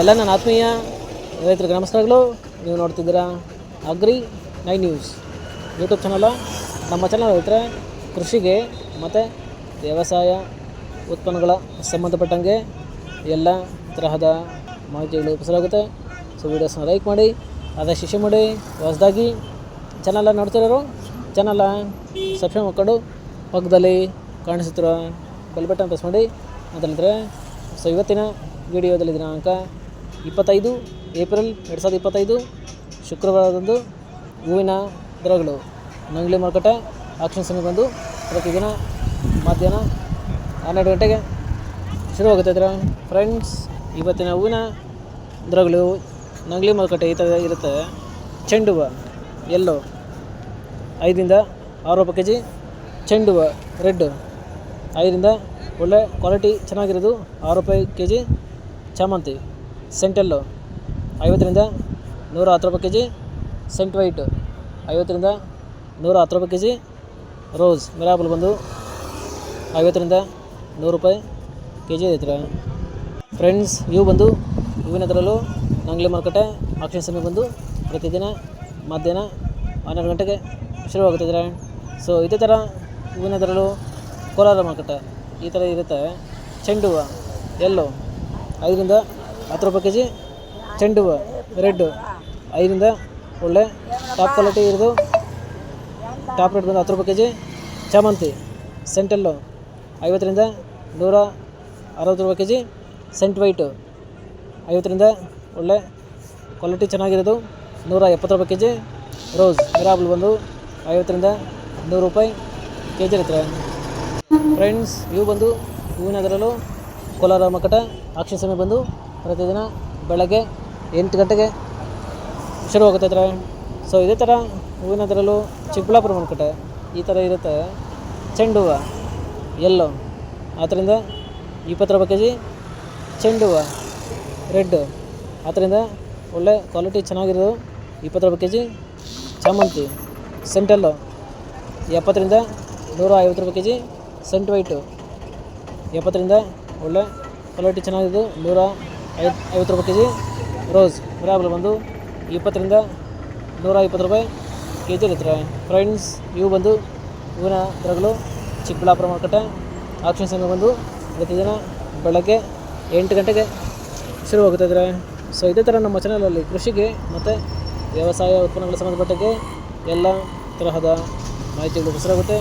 ಎಲ್ಲ ನನ್ನ ಆತ್ಮೀಯ ರೈತರ ನಮಸ್ಕಾರಗಳು. ನೀವು ನೋಡ್ತಿದ್ದೀರಾ agri nine news YouTube channel. ನಮ್ಮ ಚಾನಲ್ ರೈತರೆ, ಕೃಷಿಗೆ ಮತ್ತು ವ್ಯವಸಾಯ ಉತ್ಪನ್ನಗಳ ಸಂಬಂಧಪಟ್ಟಂಗೆ ಎಲ್ಲ ತರಹದ ಮಾಹಿತಿಗಳು ಉಪಸಲಾಗುತ್ತೆ. ಸೊ ವೀಡಿಯೋಸ್ನ ಲೈಕ್ ಮಾಡಿ ಅದೇ ಶಿಷ್ಯ ಮಾಡಿ, ಹೊಸದಾಗಿ ಚಾನಲ ನೋಡ್ತಿರೋರು, ಚಾನಲ ಸಬ್ಸ್ಕ್ರೈಬ್ ಮಾಡ್ಕೊಂಡು ಪಕ್ಕದಲ್ಲಿ ಕಾಣಿಸುತ್ತಿರೋ ಬೆಲ್ ಬಟನ್ ಪ್ರೆಸ್ ಮಾಡಿ. ಅಂತಂದರೆ ಸೊ ಇವತ್ತಿನ ವಿಡಿಯೋದಲ್ಲಿ ದಿನಾಂಕ ಇಪ್ಪತ್ತೈದು, ಏಪ್ರಿಲ್ ಎರಡು ಸಾವಿರದ ಇಪ್ಪತ್ತೈದು, ಶುಕ್ರವಾರದಂದು ಹೂವಿನ ದರಗಳು. ನಂಗ್ಲಿ ಮಾರುಕಟ್ಟೆ ಆಕ್ಷನ್ ಸಮಯ ಬಂದು ಪ್ರತಿದಿನ ಮಧ್ಯಾಹ್ನ ಹನ್ನೆರಡು ಗಂಟೆಗೆ ಶುರುವಾಗುತ್ತೆ ಇದರ ಫ್ರೆಂಡ್ಸ್, ಇವತ್ತಿನ ಹೂವಿನ ದರಗಳು ನಂಗ್ಲಿ ಮಾರುಕಟ್ಟೆ ಈ ಥರ ಇರುತ್ತೆ. ಚೆಂಡು ಹೂವು ಎಲ್ಲೋ ಐದರಿಂದ ಆರು ರೂಪಾಯಿ ಕೆ ಜಿ ಚೆಂಡು ಹೂವು ರೆಡ್ ಐದರಿಂದ ಒಳ್ಳೆ ಕ್ವಾಲಿಟಿ ಚೆನ್ನಾಗಿರೋದು ಆರು ರೂಪಾಯಿ ಕೆ ಜಿ ಚಾಮಂತಿ. ಸೆಂಟೆಲ್ಲು ಐವತ್ತರಿಂದ ನೂರ ಹತ್ತು ರೂಪಾಯಿ ಕೆ ಜಿ ಸೆಂಟ್ ವೈಟ್ ಐವತ್ತರಿಂದ ನೂರ ಹತ್ತು ರೂಪಾಯಿ ಕೆ ಜಿ ರೋಸ್ ಮಿರಾಬಲ್ ಬಂದು ಐವತ್ತರಿಂದ ನೂರು ರೂಪಾಯಿ ಕೆ ಜಿ ಐತ್ರ. ಫ್ರೆಂಡ್ಸ್, ಇವು ಬಂದು ಹೂವಿನ ಅದರಲ್ಲೂ ನಂಗ್ಲಿ ಮಾರುಕಟ್ಟೆ ಆಕ್ಷನ್ ಸಮಯ ಬಂದು ಪ್ರತಿದಿನ ಮಧ್ಯಾಹ್ನ ಹನ್ನೆರಡು ಗಂಟೆಗೆ ಶುರುವಾಗುತ್ತಿದ್ರೆ ಸೊ ಇದೇ ಥರ ಹೂವಿನ ಅದರಲ್ಲೂ ಕೋಲಾರ ಮಾರುಕಟ್ಟೆ ಈ ಥರ ಇರುತ್ತೆ. ಚೆಂಡು ಹೂವು ಎಲ್ಲೋ ಐದರಿಂದ ಹತ್ತು ರೂಪಾಯಿ ಕೆ ಜಿ ಚೆಂಡು ಹೂವು ರೆಡ್ಡು ಐದರಿಂದ ಒಳ್ಳೆ ಟಾಪ್ ಕ್ವಾಲಿಟಿ ಇರೋದು. ಟಾಪ್ ರೇಟ್ ಬಂದು ಹತ್ತು ರೂಪಾಯಿ ಕೆ ಜಿ ಚಾಮಂತಿ ಸೆಂಟೆಲ್ಲು ಐವತ್ತರಿಂದ ನೂರ ಅರವತ್ತು ರೂಪಾಯಿ ಕೆ ಜಿ ಸೆಂಟ್ ವೈಟು ಐವತ್ತರಿಂದ ಒಳ್ಳೆ ಕ್ವಾಲಿಟಿ ಚೆನ್ನಾಗಿರೋದು. ನೂರ ಎಪ್ಪತ್ತು ರೂಪಾಯಿ ಕೆ ಜಿ ರೋಸ್ ಮಿರಾಬಲ್ ಬಂದು ಐವತ್ತರಿಂದ ನೂರು ರೂಪಾಯಿ ಕೆ ಜಿ ಇರುತ್ತೆ. ಫ್ರೆಂಡ್ಸ್ ಇವು ಬಂದು ಹೂವಿನ ಅದರಲ್ಲೂ ಕೋಲಾರ ಮಕಟ ಅಕ್ಷಯ ಸಮಯ ಬಂದು ಪ್ರತಿದಿನ ಬೆಳಗ್ಗೆ ಎಂಟು ಗಂಟೆಗೆ ಶುರುವಾಗುತ್ತೆ ಇದ್ರೆ ಸೊ ಇದೇ ಥರ ಹೂವಿನ ಅದರಲ್ಲೂ ಚಿಕ್ಕಬಳ್ಳಾಪುರ ಮಾರುಕಟ್ಟೆ ಈ ಥರ ಇರುತ್ತೆ. ಚೆಂಡು ಹೂವು ಎಲ್ಲೋ ಆದ್ದರಿಂದ ಇಪ್ಪತ್ತು ರೂಪಾಯಿ ಕೆ ಜಿ ಚೆಂಡು ಹೂವು ರೆಡ್ಡು ಅದರಿಂದ ಒಳ್ಳೆ ಕ್ವಾಲಿಟಿ ಚೆನ್ನಾಗಿರೋದು ಇಪ್ಪತ್ತು ರೂಪಾಯಿ ಕೆ ಜಿ ಚಾಮಂತಿ ಸೆಂಟೆಲ್ಲು ಎಪ್ಪತ್ತರಿಂದ ನೂರ ಐವತ್ತು ರೂಪಾಯಿ ಕೆ ಜಿ ಸೆಂಟ್ ವೈಟು ಎಪ್ಪತ್ತರಿಂದ ಒಳ್ಳೆ ಕ್ವಾಲಿಟಿ ಚೆನ್ನಾಗಿದ್ದು ನೂರ ಐವತ್ತು ಐವತ್ತು ರೂಪಾಯಿ ಕೆ ಜಿ ರೋಸ್ ಗುಲಾಬ್ಲ ಬಂದು ಇಪ್ಪತ್ತರಿಂದ ನೂರ ಇಪ್ಪತ್ತು ರೂಪಾಯಿ ಕೆ ಜಿ ಇರುತ್ತೆ ಫ್ರೆಂಡ್ಸ್, ಇವು ಬಂದು ಹೂವಿನ ದರಗಳು ಚಿಕ್ಕಬಳ್ಳಾಪುರ ಮಾರುಕಟ್ಟೆ. ಆಕ್ಷನ್ ಸಮಯ ಬಂದು ಪ್ರತಿದಿನ ಬೆಳಗ್ಗೆ ಎಂಟು ಗಂಟೆಗೆ ಶುರುವಾಗುತ್ತೆ ಇದ್ರೆ ಸೊ ಇದೇ ಥರ ನಮ್ಮ ಚಾನಲಲ್ಲಿ ಕೃಷಿಗೆ ಮತ್ತು ವ್ಯವಸಾಯ ಉತ್ಪನ್ನಗಳ ಸಂಬಂಧಪಟ್ಟಂಗೆ ಎಲ್ಲ ತರಹದ ಮಾಹಿತಿಗಳು ಹೆಸರಾಗುತ್ತೆ